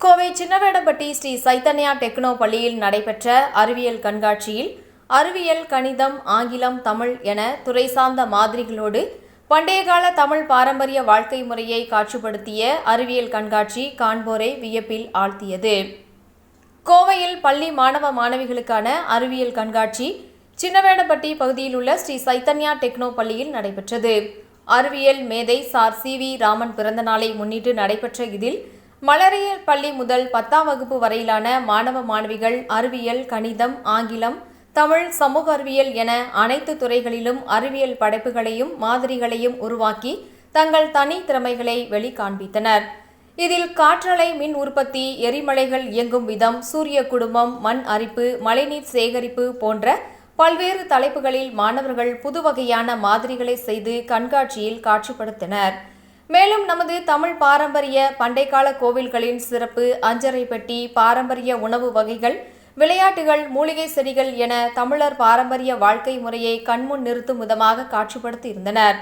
Kovai Chinnavedampatti Sri Chaitanya techno பள்ளியில் நடைபெற்ற அறிவியல் கண்காட்சியில் அறிவியல் கணிதம் ஆங்கிலம் தமிழ் என துறை சார்ந்த மாதிரிகளோடு பண்டைய கால தமிழ் பாரம்பரிய வாழ்க்கை முறையை காட்சிப்படுத்திய அறிவியல் கண்காட்சி காண்போரை வியப்பில் ஆழ்த்தியது. கோவையில் பள்ளி மாணவ மாணவிகளுக்கான அறிவியல் கண்காட்சி சின்னவேடப்பட்டி பகுதியில் உள்ள ஸ்ரீ சைத்தன்யா டெக்னோ பள்ளியில் நடைபெற்றது. அறிவியல் மேதை சார் சி வி ராமன் பிறந்தநாளை முன்னிட்டு நடைபெற்ற இதில் மலரியல் பள்ளி முதல் பத்தாம் வகுப்பு வரையிலான மாணவ மாணவிகள் அறிவியல் கணிதம் ஆங்கிலம் தமிழ் சமூக அறிவியல் என அனைத்து துறைகளிலும் அறிவியல் படைப்புகளையும் மாதிரிகளையும் உருவாக்கி தங்கள் தனி திறமைகளை வெளிக்காண்பித்தனர். இதில் காற்றலை மின் உற்பத்தி எரிமலைகள் இயங்கும் விதம் சூரிய குடும்பம் மண் அரிப்பு மழைநீர் சேகரிப்பு போன்ற பல்வேறு தலைப்புகளில் மாணவர்கள் புது வகையான மாதிரிகளை செய்து கண்காட்சியில் காட்சிப்படுத்தினர். மேலும் நமது தமிழ் பாரம்பரிய பண்டைக்கால கோவில்களின் சிறப்பு அஞ்சரை பெட்டி பாரம்பரிய உணவு வகைகள் விளையாட்டுகள் மூலிகை செடிகள் என தமிழர் பாரம்பரிய வாழ்க்கை முறையை கண்முன் நிறுத்தும் விதமாக காட்சிப்படுத்தி இருந்தனர்.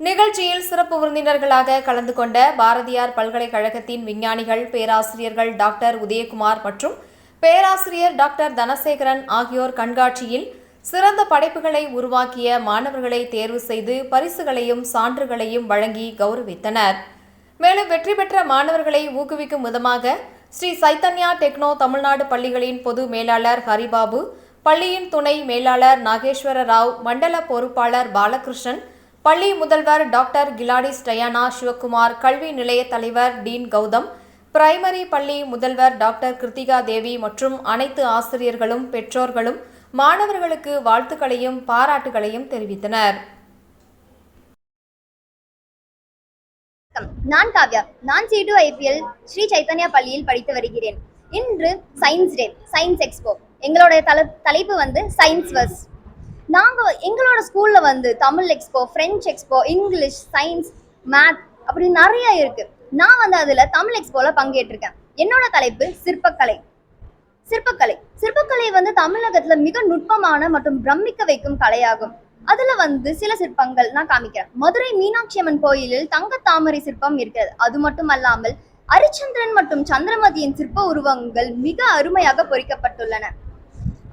நிகழ்ச்சியில் சிறப்பு விருந்தினர்களாக கலந்து கொண்ட பாரதியார் பல்கலைக்கழகத்தின் விஞ்ஞானிகள் பேராசிரியர்கள் டாக்டர் உதயகுமார் மற்றும் பேராசிரியர் டாக்டர் தனசேகரன் ஆகியோர் கண்காட்சியில் சிறந்த படைப்புகளை உருவாக்கிய மாணவர்களை தேர்வு செய்து பரிசுகளையும் சான்றுகளையும் வழங்கி கௌரவித்தனர். மேலும் வெற்றி பெற்ற மாணவர்களை ஊக்குவிக்கும் விதமாக ஸ்ரீ சைத்தன்யா டெக்னோ தமிழ்நாடு பள்ளிகளின் பொது மேலாளர் ஹரிபாபு பள்ளியின் துணை மேலாளர் நாகேஸ்வர ராவ் மண்டல பொறுப்பாளர் பாலகிருஷ்ணன் பள்ளி முதல்வர் டாக்டர் கிலாடிஸ் டயானா சிவக்குமார் கல்வி நிலைய தலைவர் டீன் கௌதம் பிரைமரி பள்ளி முதல்வர் டாக்டர் கிருத்திகா தேவி மற்றும் அனைத்து ஆசிரியர்களும் பெற்றோர்களும் மாணவர்களுக்கு வாழ்த்துக்களையும் பாராட்டுகளையும் தெரிவித்தனர். வணக்கம் நான் காவ்யா. நான் C two IPL Sri Chaitanya பள்ளியில் படித்து வருகிறேன். இன்று சயின்ஸ் டே சயின்ஸ் எக்ஸ்போ எங்களோட தல தலைப்பு வந்து சயின்ஸ் வர்ஸ் நாங்கள் எங்களோட ஸ்கூலில் வந்து Tamil expo French expo English science math அப்படி நிறைய இருக்கு. நான் வந்து அதில் தமிழ் எக்ஸ்போவில் பங்கேற்றிருக்கேன். என்னோட தலைப்பு சிற்பக்கலை. சிற்பக்கலை. சிற்பக்கலை வந்து தமிழகத்துல மிக நுட்பமான மற்றும் பிரமிக்க வைக்கும் கலையாகும். அதுல வந்து சில சிற்பங்கள் நான் காமிக்கிறேன். மதுரை மீனாட்சி அம்மன் கோயிலில் தங்க தாமரை சிற்பம் இருக்கிறது. அது மட்டும் அல்லாமல் அரிச்சந்திரன் மற்றும் சந்திரமதியின் சிற்ப உருவங்கள் மிக அருமையாக பொறிக்கப்பட்டுள்ளன.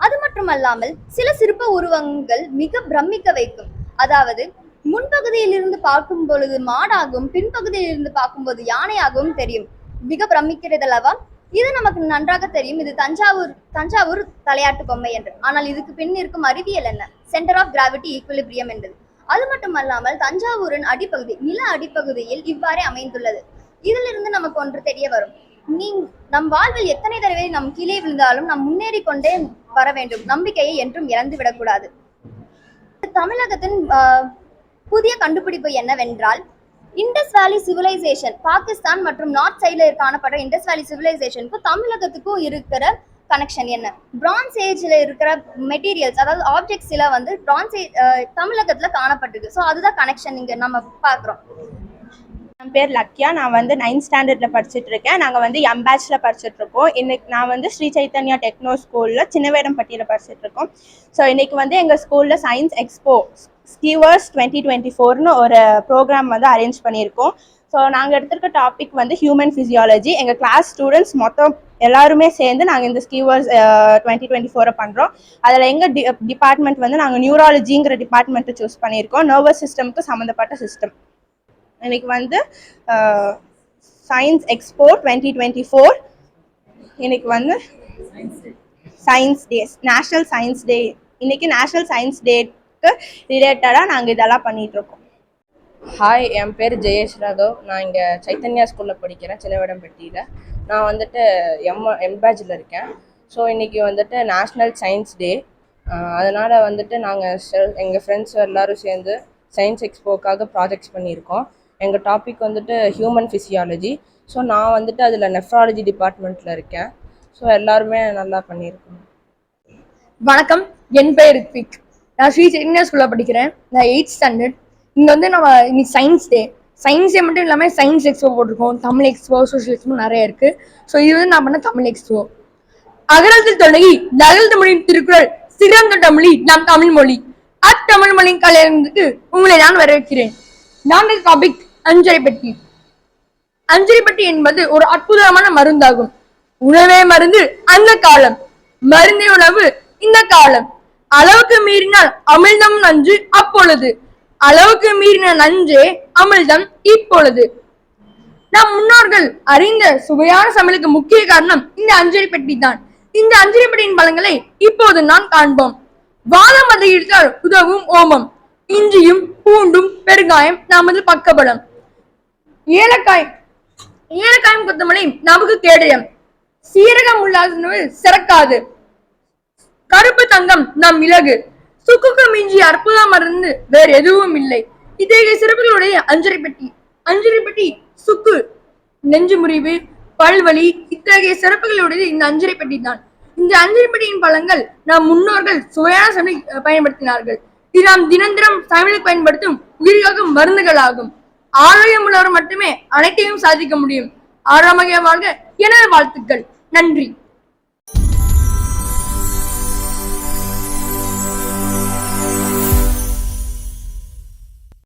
அது மட்டுமல்லாமல் சில சிற்ப உருவங்கள் மிக பிரமிக்க வைக்கும். அதாவது முன்பகுதியில் இருந்து பார்க்கும் பொழுது மாடாகவும் பின்பகுதியில் இருந்து பார்க்கும்போது யானையாகவும் தெரியும். மிக பிரமிக்கிறது அல்லவா இது நமக்கு நன்றாக தெரியும். இது தஞ்சாவூர் தஞ்சாவூர் தலையாட்டு பொம்மை என்று ஆனால் இதுக்கு பின் இருக்கும் அறிவியல் என்ன? சென்டர் ஆஃப் கிராவிட்டி ஈக்குலிபிரியம் என்பது அது மட்டுமல்லாமல் தஞ்சாவூரின் அடிப்பகுதி நில அடிப்பகுதியில் இவ்வாறே அமைந்துள்ளது. இதிலிருந்து நமக்கு ஒன்று தெரிய வரும். நீ நம் வாழ்வில் எத்தனை தடவை நம் கீழே விழுந்தாலும் நாம் முன்னேறி கொண்டே வர வேண்டும். நம்பிக்கையை என்றும் இழந்து விடக்கூடாது. தமிழகத்தின் ஆஹ், புதிய கண்டுபிடிப்பு என்னவென்றால் இண்டஸ் வேலி சிவிலைசேஷன் பாகிஸ்தான் மற்றும் நார்த் சைடில் காணப்படுற இண்டஸ் வேலி சிவிலைசேஷனுக்கும் தமிழகத்துக்கும் இருக்கிற கனெக்ஷன் என்ன? பிரான்ஸ் ஏஜில் இருக்கிற மெட்டீரியல்ஸ் அதாவது ஆப்ஜெக்ட்ஸ் எல்லாம் வந்து பிரான்ஸ் தமிழகத்தில் காணப்பட்டிருக்கு. ஸோ அதுதான் கனெக்ஷன் இங்கே நம்ம பார்க்குறோம். என் பேர் லக்யா நான் வந்து நைன்த் ஸ்டாண்டர்டில் படிச்சுட்டு இருக்கேன். நாங்கள் வந்து எம் பேட்ச்சில் படிச்சுட்டு இருக்கோம். இன்னைக்கு நான் வந்து ஸ்ரீ சைத்தன்யா டெக்னோ ஸ்கூலில் சின்னவேடம்பட்டியில் படிச்சுட்டு இருக்கோம். ஸோ இன்னைக்கு வந்து எங்கள் ஸ்கூலில் சயின்ஸ் எக்ஸ்போ ஸ்கீவர்ஸ் டுவெண்ட்டி டுவெண்ட்டி ஃபோர்னு ஒரு ப்ரோக்ராம் வந்து அரேஞ்ச் பண்ணியிருக்கோம். ஸோ நாங்கள் எடுத்திருக்க டாபிக் வந்து ஹியூமன் ஃபிசியாலஜி எங்கள் கிளாஸ் ஸ்டூடெண்ட்ஸ் மொத்தம் எல்லாருமே சேர்ந்து நாங்கள் இந்த ஸ்கீவர்ஸ் டுவெண்ட்டி டுவெண்ட்டி ஃபோரை பண்ணுறோம் அதில் எங்கள் டி டிபார்ட்மெண்ட் வந்து நாங்கள் நியூராலஜிங்கிற டிபார்ட்மெண்ட்டை சூஸ் பண்ணியிருக்கோம். நர்வஸ் சிஸ்டம்க்கு சம்மந்தப்பட்ட சிஸ்டம் இன்னைக்கு வந்து science expo twenty twenty four இன்னைக்கு வந்து science day national science day இன்னைக்கு நேஷ்னல் சயின்ஸ் டேக்கு ரிலேட்டடாக நாங்கள் இதெல்லாம் பண்ணிட்டு இருக்கோம் ஹாய் என் பேர் ஜெயேஷ் ராகவ் நான் இங்கே சைத்தன்யா ஸ்கூலில் படிக்கிறேன் சின்னவடம்பட்டியில் நான் வந்துட்டு எம் எம்பேஜில் இருக்கேன். ஸோ இன்றைக்கி வந்துட்டு நேஷ்னல் சயின்ஸ் டே அதனால் வந்துட்டு நாங்கள் எங்கள் ஃப்ரெண்ட்ஸ் எல்லோரும் சேர்ந்து சயின்ஸ் எக்ஸ்போக்காக ப்ராஜெக்ட்ஸ் பண்ணியிருக்கோம். எங்கள் டாபிக் வந்துட்டு ஹியூமன் ஃபிசியாலஜி ஸோ நான் வந்துட்டு அதில் நெஃப்ராலஜி டிபார்ட்மெண்ட்டில் இருக்கேன். ஸோ எல்லாருமே நல்லா பண்ணியிருக்கோம். வணக்கம். என் பெயர் ரித்விக் நான் ஸ்ரீ சைத்தன்யா ஸ்கூலில் படிக்கிறேன். நான் எயிட் ஸ்டாண்டர்ட் இங்கே வந்து நம்ம இன்னைக்கு சயின்ஸ் டே சயின்ஸ் டே மட்டும் இல்லாமல் சயின்ஸ் எக்ஸ்போ போட்டிருக்கோம். தமிழ் எக்ஸ்போ சோஷியல் எக்ஸ்போ நிறைய இருக்குது ஸோ இது வந்து நான் பண்ண தமிழ் எக்ஸ்போ அகரத்தில் தொடங்கி நகல் தமிழின் திருக்குறள் சிறந்த தமிழி நம் தமிழ் மொழி. அத்தமிழ் மொழியின் கலைஞருக்கு உங்களை நான் வரவேற்கிறேன். நான் டாபிக் அஞ்சரை பெட்டி. அஞ்சரை பெட்டி என்பது ஒரு அற்புதமான மருந்தாகும். உணவே மருந்து அந்த காலம். மருந்தே உணவு இந்த காலம். அளவுக்கு மீறினால் அமிழ்தம் நஞ்சு அப்பொழுது. அளவுக்கு மீறின நஞ்சே அமிழ்தம் இப்பொழுது. நம் முன்னோர்கள் அறிந்த சுவையான சமையலுக்கு முக்கிய காரணம் இந்த அஞ்சலி பெட்டி தான். இந்த அஞ்சலி பெட்டியின் பலன்களை இப்போது நான் காண்போம். வாதம் அதிகரித்தால் உதவும் ஓமம். இஞ்சியும் பூண்டும் பெருங்காயம் நமது பக்கபலம். ஏலக்காய். ஏலக்காயும் கொத்தமல்லி நமக்கு கேடயம். சீரகம் உள்ளாத சிறக்காது. தங்கம் நம் இலகு. சுக்குக்கு மிஞ்சி அற்புதம் மருந்து வேறு எதுவும் இல்லை. இத்தகைய சிறப்புகளுடைய அஞ்சரை பெட்டி அஞ்சரை பெட்டி சுக்கு நெஞ்சு முறிவு பல்வலி இத்தகைய சிறப்புகளுடைய இந்த அஞ்சரை பெட்டி தான். இந்த அஞ்சரை பெட்டியின் பழங்கள் நம் முன்னோர்கள் சுவையான சமையல் பயன்படுத்தினார்கள். இது நாம் தினந்திரம் சமையலுக்கு பயன்படுத்தும் உயிர்காக்கும் மருந்துகளாகும் ஆரோக்கியம் உள்ளவர் மட்டுமே அனைத்தையும் சாதிக்க முடியும். ஆரோக்கிய வாழ்க. எனது வாழ்த்துக்கள். நன்றி.